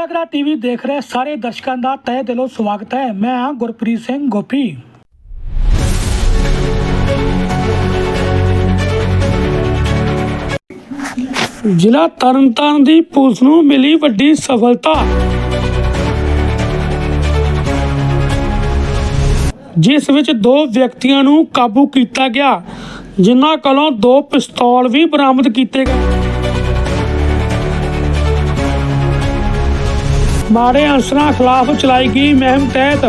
Satyagraha TV ਦੇਖ ਰਹੇ ਸਾਰੇ ਦਰਸ਼ਕਾਂ ਦਾ ਤਹਿ ਦਿਲੋਂ ਸਵਾਗਤ ਹੈ। ਮੈਂ ਹਾਂ ਗੁਰਪ੍ਰੀਤ ਸਿੰਘ ਗੋਪੀ। ਜ਼ਿਲ੍ਹਾ ਤਰਨਤਾਰਨ ਦੀ ਪੁਲਿਸ ਨੂੰ ਮਿਲੀ ਵੱਡੀ ਸਫਲਤਾ। ਜਿਸ ਵਿੱਚ ਦੋ ਵਿਅਕਤੀਆਂ ਨੂੰ ਕਾਬੂ ਕੀਤਾ ਗਿਆ, ਜਿਨ੍ਹਾਂ ਕੋਲੋਂ ਦੋ ਪਿਸਤੌਲ ਵੀ ਬਰਾਮਦ ਕੀਤੇ ਗਏ। ਮਾੜੇ ਅਨਸਰਾਂ ਖਿਲਾਫ ਚਲਾਈ ਗਈ ਮੁਹਿੰਮ ਤਹਿਤ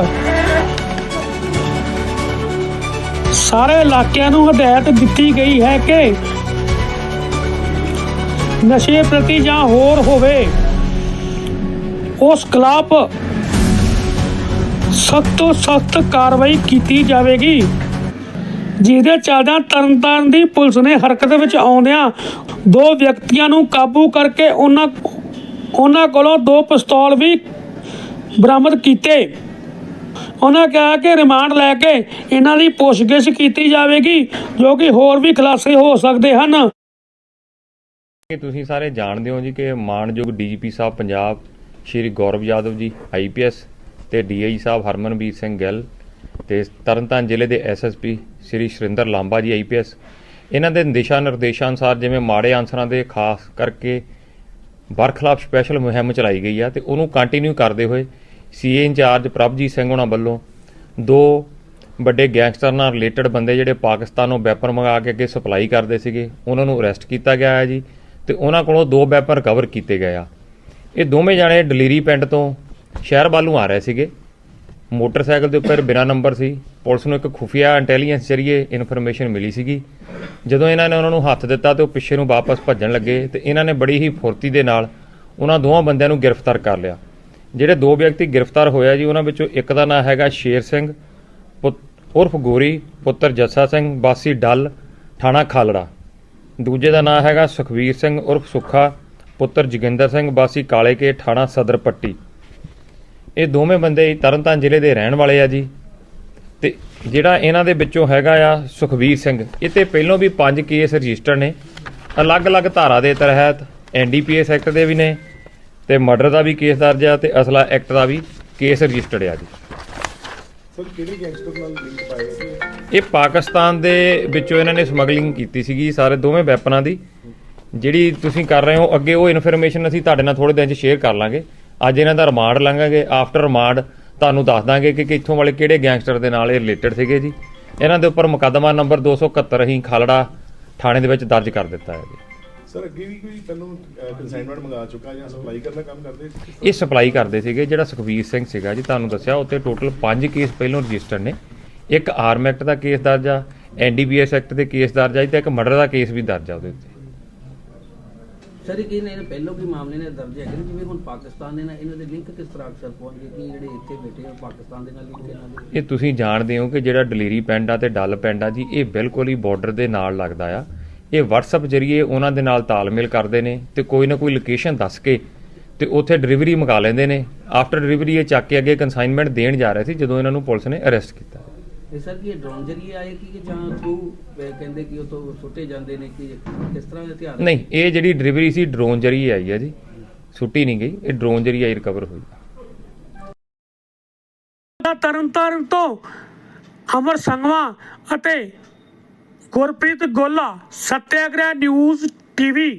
ਸਾਰੇ ਇਲਾਕਿਆਂ ਨੂੰ ਹਦਾਇਤ ਦਿੱਤੀ ਗਈ ਹੈ ਕਿ ਨਸ਼ੇ ਪ੍ਰਤੀ ਜਾਂ ਹੋਰ ਹੋਵੇ, ਉਸ ਖਿਲਾਫ ਸਖਤ ਤੋਂ ਸਖਤ ਕਾਰਵਾਈ ਕੀਤੀ ਜਾਵੇਗੀ, ਜਿਹਦੇ ਚੱਲਦਿਆਂ ਤਰਨਤਾਰਨ ਦੀ ਪੁਲਿਸ ਨੇ ਹਰਕਤ ਵਿੱਚ ਆਉਂਦਿਆਂ ਦੋ ਵਿਅਕਤੀਆਂ ਨੂੰ ਕਾਬੂ ਕਰਕੇ ਉਹਨਾਂ ਉਹਨਾਂ ਕੋਲੋਂ ਦੋ ਪਿਸਤੌਲ ਵੀ ਬਰਾਮਦ ਕੀਤੇ। ਉਹਨਾਂ ਕਿਹਾ ਕਿ ਰਿਮਾਂਡ ਲੈ ਕੇ ਇਹਨਾਂ ਦੀ ਪੁੱਛਗਿੱਛ ਕੀਤੀ ਜਾਵੇਗੀ, ਜੋ ਕਿ ਹੋਰ ਵੀ ਖੁਲਾਸੇ ਹੋ ਸਕਦੇ ਹਨ। ਕਿ ਤੁਸੀਂ ਸਾਰੇ ਜਾਣਦੇ ਹੋ ਜੀ ਕਿ ਮਾਨਯੋਗ ਡੀਜੀਪੀ ਸਾਹਿਬ ਪੰਜਾਬ, ਸ਼੍ਰੀ ਗੌਰਵ ਯਾਦਵ ਜੀ ਆਈਪੀਐਸ ਤੇ ਡੀਆਈ ਸਾਹਿਬ ਹਰਮਨਵੀਰ ਸਿੰਘ ਗਿੱਲ ਤੇ ਤਰਨਤਾਰਨ ਜ਼ਿਲ੍ਹੇ ਦੇ ਐਸਐਸਪੀ ਸ਼੍ਰੀ ਸ਼ਰਿੰਦਰ ਲਾਂਬਾ ਜੀ ਆਈਪੀਐਸ ਇਹਨਾਂ ਦੇ ਦਿਸ਼ਾ ਨਿਰਦੇਸ਼ਾਂ ਅਨੁਸਾਰ ਜਿਵੇਂ ਮਾੜੇ ਆਨਸਰਾਂ ਦੇ ਖਾਸ ਕਰਕੇ ਬਰਖਲਾਫ ਸਪੈਸ਼ਲ ਮੁਹਿੰਮ ਚਲਾਈ ਗਈ ਆ ਤੇ ਉਹਨੂੰ ਕੰਟੀਨਿਊ ਕਰਦੇ ਹੋਏ ਸੀਏ ਇੰਚਾਰਜ ਪ੍ਰਭਜੀਤ ਸਿੰਘ ਹੋਣਾ ਵੱਲੋਂ ਦੋ ਵੱਡੇ ਗੈਂਗਸਟਰ ਨਾਲ ਰਿਲੇਟਡ ਬੰਦੇ ਜਿਹੜੇ ਪਾਕਿਸਤਾਨੋਂ ਵੈਪਨ ਮੰਗਾ ਕੇ ਅੱਗੇ ਸਪਲਾਈ ਕਰਦੇ ਸੀਗੇ, ਉਹਨਾਂ ਨੂੰ ਅਰੈਸਟ ਕੀਤਾ ਗਿਆ ਹੈ ਜੀ ਤੇ ਉਹਨਾਂ ਕੋਲੋਂ ਦੋ ਵੈਪਨ ਰਿਕਵਰ ਕੀਤੇ ਗਏ ਆ। ਇਹ ਦੋਵੇਂ ਜਾਣੇ ਡਲੀਰੀ ਪਿੰਡ ਤੋਂ ਸ਼ਹਿਰ ਵੱਲੋਂ ਆ ਰਹੇ ਸੀਗੇ। ਮੋਟਰਸਾਈਕਲ ਦੇ ਉੱਪਰ ਬਿਨਾ ਨੰਬਰ ਸੀ। ਪੁਲਿਸ ਨੂੰ ਇੱਕ ਖੁਫੀਆ ਇੰਟੈਲੀਜੈਂਸ ਜ਼ਰੀਏ ਇਨਫੋਰਮੇਸ਼ਨ ਮਿਲੀ ਸੀਗੀ। ਜਦੋਂ ਇਹਨਾਂ ਨੇ ਉਹਨਾਂ ਨੂੰ ਹੱਥ ਦਿੱਤਾ ਤੇ ਉਹ ਪਿੱਛੇ ਨੂੰ ਵਾਪਸ ਭੱਜਣ ਲੱਗੇ ਤੇ ਇਹਨਾਂ ਨੇ ਬੜੀ ਹੀ ਫੁਰਤੀ ਦੇ ਨਾਲ ਉਹਨਾਂ ਦੋਵਾਂ ਬੰਦਿਆਂ ਨੂੰ ਗ੍ਰਿਫਤਾਰ ਕਰ ਲਿਆ। ਜਿਹੜੇ ਦੋ ਵਿਅਕਤੀ ਗ੍ਰਿਫਤਾਰ ਹੋਇਆ ਜੀ, ਉਹਨਾਂ ਵਿੱਚੋਂ ਇੱਕ ਦਾ ਨਾਮ ਹੈਗਾ ਸ਼ੇਰ ਸਿੰਘ, ਪੁੱਤ- ਉਰਫ ਗੋਰੀ, ਪੁੱਤਰ ਜੱਸਾ ਸਿੰਘ ਬਾਸੀ ਡੱਲ, ਥਾਣਾ ਖਾਲੜਾ। ਦੂਜੇ ਦਾ ਨਾਮ ਹੈਗਾ ਸੁਖਵੀਰ ਸਿੰਘ ਉਰਫ ਸੁੱਖਾ, ਪੁੱਤਰ ਜੋਗਿੰਦਰ ਸਿੰਘ ਬਾਸੀ ਕਾਲੇ ਕੇ ਥਾਣਾ ਸਦਰ ਪੱਟੀ। ਇਹ ਦੋਵੇਂ ਬੰਦੇ ਤਰਨਤਾਰਨ ਜ਼ਿਲ੍ਹੇ ਦੇ ਰਹਿਣ ਵਾਲੇ ਆ ਜੀ। ਤੇ ਜਿਹੜਾ ਇਹਨਾਂ ਦੇ ਵਿੱਚੋਂ ਹੈਗਾ ਆ ਸੁਖਵੀਰ ਸਿੰਘ ਇਹ ਤੇ ਪਹਿਲਾਂ ਵੀ ਪੰਜ ਕੇਸ ਰਜਿਸਟਰ ਨੇ। ਅਲੱਗ-ਅਲੱਗ ਧਾਰਾ ਦੇ ਤਹਿਤ ਐਨਡੀਪੀਐਸ ਐਕਟ ਦੇ ਵੀ ਨੇ ਤੇ ਮਰਡਰ ਦਾ ਵੀ ਕੇਸ ਦਰਜ ਆ ਤੇ ਅਸਲਾ ਐਕਟ ਦਾ ਵੀ ਕੇਸ ਰਜਿਸਟਰਡ ਆ ਜੀ। ਸਰ ਕਿਹੜੀ ਗੈਂਗਸਟਰ ਨਾਲ ਲਿੰਕ ਪਾਇਆ ਸੀ ਇਹ ਪਾਕਿਸਤਾਨ ਦੇ ਵਿੱਚੋਂ ਇਹਨਾਂ ਨੇ ਸਮਗਲਿੰਗ ਕੀਤੀ ਸੀਗੀ ਸਾਰੇ ਦੋਵੇਂ ਵੈਪਨਾਂ ਦੀ। ਜਿਹੜੀ ਤੁਸੀਂ ਕਰ ਰਹੇ ਹੋ ਅੱਗੇ ਉਹ ਇਨਫੋਰਮੇਸ਼ਨ ਅਸੀਂ ਤੁਹਾਡੇ ਨਾਲ ਥੋੜੇ ਦਿਨ 'ਚ ਸ਼ੇਅਰ ਕਰ ਲਾਂਗੇ। ਅੱਜ ਇਹਨਾਂ ਦਾ ਰਿਮਾਂਡ ਲਾਂਗੇ ਆਫਟਰ ਰਿਮਾਂਡ ਤੁਹਾਨੂੰ ਦੱਸ ਦਾਂਗੇ ਕਿ ਕਿੱਥੋਂ ਵਾਲੇ ਕਿਹੜੇ ਗੈਂਗਸਟਰ ਦੇ ਨਾਲ ਇਹ ਰਿਲੇਟਡ ਸੀਗੇ ਜੀ? ਇਹਨਾਂ ਦੇ ਉੱਪਰ ਮੁਕੱਦਮਾ ਨੰਬਰ 271 ਅਸੀਂ ਖਾਲੜਾ ਥਾਣੇ ਦੇ ਵਿੱਚ ਦਰਜ ਕਰ ਦਿੱਤਾ ਹੈ ਜੀ। ਸਰ ਅੱਗੇ ਵੀ ਕੋਈ ਤੁਹਾਨੂੰ ਕਨਸਾਈਨਮੈਂਟ ਮੰਗਾ ਚੁੱਕਾ ਜਾਂ ਸਪਲਾਈ ਕਰਨ ਦਾ ਕੰਮ ਕਰਦੇ ਇਹ ਸਪਲਾਈ ਕਰਦੇ ਸੀਗੇ ਜਿਹੜਾ ਸੁਖਵੀਰ ਸਿੰਘ ਸੀਗਾ ਜੀ ਤੁਹਾਨੂੰ ਦੱਸਿਆ ਉੱਤੇ ਟੋਟਲ 5 ਕੇਸ ਪਹਿਲਾਂ ਰਜਿਸਟਰ ਨੇ। ਇੱਕ ਆਰਮ ਐਕਟ ਦਾ ਕੇਸ ਦਰਜ ਆ ਐਨਡੀਪੀਐਸ ਐਕਟ ਦੇ ਕੇਸ ਦਰਜ ਆ ਤੇ ਇੱਕ ਮਰਡਰ ਦਾ ਕੇਸ ਵੀ ਦਰਜ ਆ ਉਹਦੇ ਉੱਤੇ। ਸਰ ਇਹ ਕੀ ਨੇ ਪਹਿਲਾਂ ਵੀ ਮਾਮਲੇ ਨੇ ਦਰਜ ਹੈਗੇ ਨੇ, ਜਿਵੇਂ ਹੁਣ ਪਾਕਿਸਤਾਨ ਦੇ ਨਾਲ ਇਹਨਾਂ ਦੇ ਲਿੰਕ ਕਿਸ ਤਰ੍ਹਾਂ ਅਕਸਰ ਪਹੁੰਚ ਕਿ ਜਿਹੜੇ ਇੱਥੇ ਬੈਠੇ ਆ ਪਾਕਿਸਤਾਨ ਦੇ ਨਾਲ ਲਿੰਕ ਇਹਨਾਂ ਦੇ? ਇਹ ਤੁਸੀਂ ਜਾਣਦੇ ਹੋ ਕਿ ਜਿਹੜਾ ਡਲੇਰੀ ਪਿੰਡ ਆ ਤੇ ਡੱਲ ਪਿੰਡ ਆ ਜੀ, ਇਹ ਬਿਲਕੁਲ ਹੀ ਬਾਰਡਰ ਦੇ ਨਾਲ ਲੱਗਦਾ ਆ। ਇਹ WhatsApp ਜਰੀਏ ਉਹਨਾਂ ਦੇ ਨਾਲ ਤਾਲਮੇਲ ਕਰਦੇ ਨੇ ਤੇ ਕੋਈ ਨਾ ਕੋਈ ਲੋਕੇਸ਼ਨ ਦੱਸ ਕੇ ਤੇ ਉੱਥੇ ਡਿਲੀਵਰੀ ਮੰਗਾ ਲੈਂਦੇ ਨੇ। ਆਫਟਰ ਡਿਲੀਵਰੀ ਇਹ ਚੱਕ ਕੇ ਅੱਗੇ ਕਨਸਾਈਨਮੈਂਟ ਦੇਣ ਜਾ ਰਹੇ ਸੀ, ਜਦੋਂ ਇਹਨਾਂ ਨੂੰ ਪੁਲਿਸ ਨੇ ਅਰੈਸਟ ਕੀਤਾ। ਇਹ ਸਰ ਕੀ ਡਰੋਨ ਜਰੀਏ ਆਏ ਕਿ ਜਾਂ ਥਰੂ ਕਹਿੰਦੇ ਕਿ ਉਹ ਤੋਂ ਸੁੱਟੇ ਜਾਂਦੇ ਨੇ ਕਿ ਕਿਸ ਤਰ੍ਹਾਂ ਦੇ ਹਥਿਆਰ? ਨਹੀਂ ਇਹ ਜਿਹੜੀ ਡਿਲੀਵਰੀ ਸੀ ਡਰੋਨ ਜਰੀਏ ਆਈ ਹੈ ਜੀ। ਸੁੱਟੀ ਨਹੀਂ ਗਈ ਇਹ ਡਰੋਨ ਜਰੀਏ ਆਈ ਰਿਕਵਰ ਹੋਈ। ਤਰਨਤਾਰਨ ਤੋਂ ਅਮਰ ਸੰਗਵਾ ਅਤੇ ਗੁਰਪ੍ਰੀਤ ਗੋਲਾ ਸੱਤਿਆਗ੍ਰਹਿ ਨਿਊਜ਼ ਟੀਵੀ।